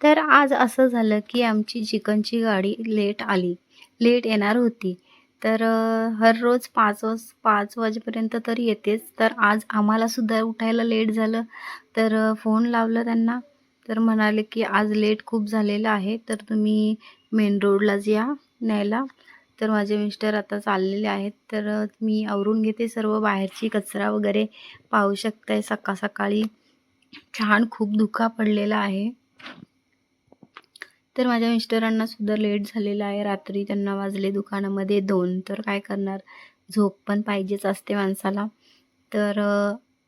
तर आज असं झालं की आमची चिकनची गाडी लेट आली. लेट येणार होती. तर हर रोज पाच वाज पाच वाजेपर्यंत तर येतेच. तर आज आम्हालासुद्धा उठायला लेट झालं. तर फोन लावला त्यांना. तर म्हणाले की आज लेट खूप झालेलं आहे. तर तुम्ही मेन रोडलाच या न्यायला. तर माझे मिस्टर आता चाललेले आहेत. तर मी आवरून घेते सर्व बाहेरची कचरा वगैरे. पाहू शकताय सकाळ सकाळी छान खूप धुका पडलेला आहे. तर माझ्या मिस्टरांना सुद्धा लेट झालेला आहे. रात्री त्यांना वाजले दुकानामध्ये दोन. तर काय करणार? झोप पण पाहिजेच असते माणसाला. तर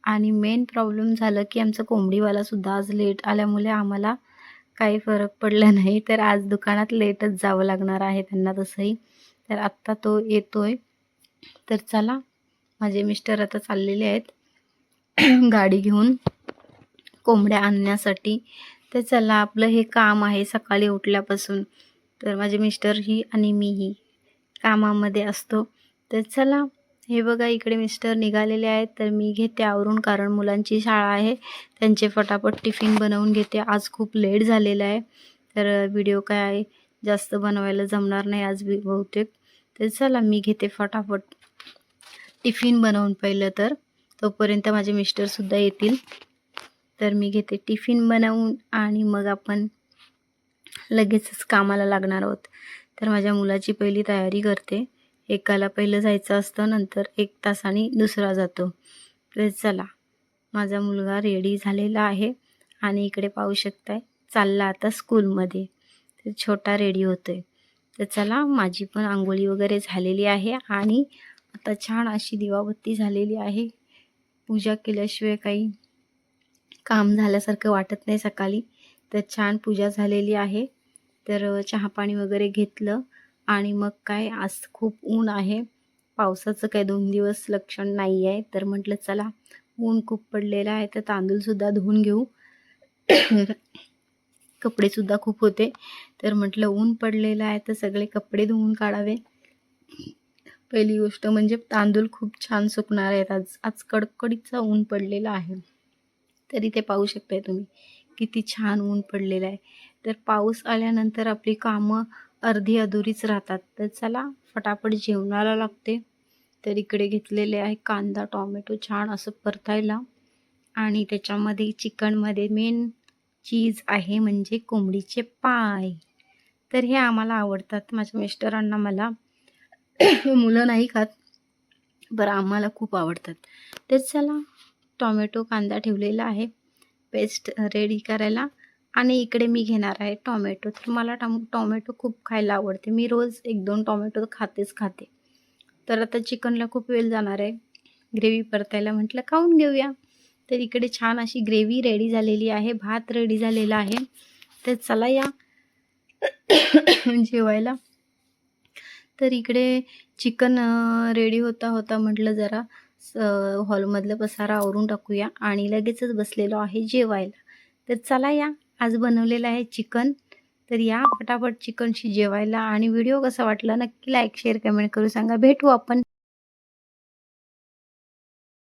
आणि मेन प्रॉब्लेम झालं की आमचा कोंबडीवालासुद्धा आज लेट आल्यामुळे आम्हाला काही फरक पडला नाही. तर आज दुकानात लेटच जावं लागणार आहे त्यांना तसंही. तर आत्ता तो येतोय. तर चला माझे मिस्टर आता चाललेले आहेत. गाडी घेऊन कोंबड्या आणण्यासाठी. तर चला आपलं हे काम आहे सकाळी उठल्यापासून. तर माझे मिस्टरही आणि मीही कामामध्ये असतो. तर चला हे बघा इकडे मिस्टर निघालेले आहेत. तर मी घेते आवरून कारण मुलांची शाळा आहे. त्यांचे फटाफट टिफिन बनवून घेते. आज खूप लेट झालेलं आहे. तर व्हिडिओ काय आहे जास्त बनवायला जमणार नाही आज बी बहुतेक. तर चला मी घेते फटाफट टिफिन बनवून पहिलं तर. तोपर्यंत माझे मिस्टरसुद्धा येतील. तर मी घेते टिफिन बनवून आणि मग आपण लगेचच कामाला लागणार आहोत. तर माझ्या मुलाची पहिली तयारी करते. एकाला पहिलं जायचं असतं नंतर एक तासाने दुसरा जातो. तर चला माझा मुलगा रेडी झालेला आहे आणि इकडे पाहू शकताय चालला आता स्कूलमध्ये. तर छोटा रेडी होतोय. तर चला माझी पण आंघोळी वगैरे झालेली आहे आणि आता छान अशी दिवाबत्ती झालेली आहे. पूजा केल्याशिवाय काही काम झाल्यासारखं वाटत नाही सकाळी. तर छान पूजा झालेली आहे. तर चहापाणी वगैरे घेतलं आणि मग काय आज खूप ऊन आहे. पावसाचं काय दोन दिवस लक्षण नाही आहे तर म्हटलं चला ऊन खूप पडलेलं आहे तर तांदूळसुद्धा धुवून घेऊ. कपडेसुद्धा खूप होते. तर म्हटलं ऊन पडलेलं आहे तर सगळे कपडे धुवून काढावे. पहिली गोष्ट म्हणजे तांदूळ खूप छान सुकणार आहेत. आज आज कडकडीचा ऊन पडलेला आहे. तर इथे पाहू शकताय तुम्ही. किती छान ऊन पडलेलं आहे. तर पाऊस आल्यानंतर आपली कामं अर्धी अधुरीच राहतात. तर चला फटाफट जेवणाला लागते. तर इकडे घेतलेले आहे कांदा टॉमॅटो छान असं परतायला. आणि त्याच्यामध्ये चिकनमध्ये मेन चीज आहे म्हणजे कोंबडीचे पाय. तर हे आम्हाला आवडतात. माझ्या मिस्टरांना मला मुलं नाही खात बरं आम्हाला खूप आवडतात. तर चला टॉमॅटो कांदा ठेवलेला आहे. पेस्ट रेडी करायला. आणि इकडे मी घेणार आहे टॉमॅटो. तर मला टॉम टॉमॅटो खूप खायला आवडते. मी रोज एक दोन टॉमॅटो खातेच खाते. तर आता चिकनला खूप वेळ जाणार आहे. ग्रेव्ही परतायला म्हटलं खाऊन घेऊया. तर इकडे छान अशी ग्रेव्ही रेडी झालेली आहे. भात रेडी झालेला आहे. तर चला या जेवायला. तर इकडे चिकन रेडी होता होता म्हटलं जरा. हॉलमधलं पसारा आवरून टाकूया आणि लगेचच बसलेलो आहे जेवायला. तर चला या आज बनवलेलं आहे चिकन. तर या फटाफट चिकनशी जेवायला आणि व्हिडिओ कसा वाटला नक्की लाईक शेअर कमेंट करू सांगा. भेटू आपण.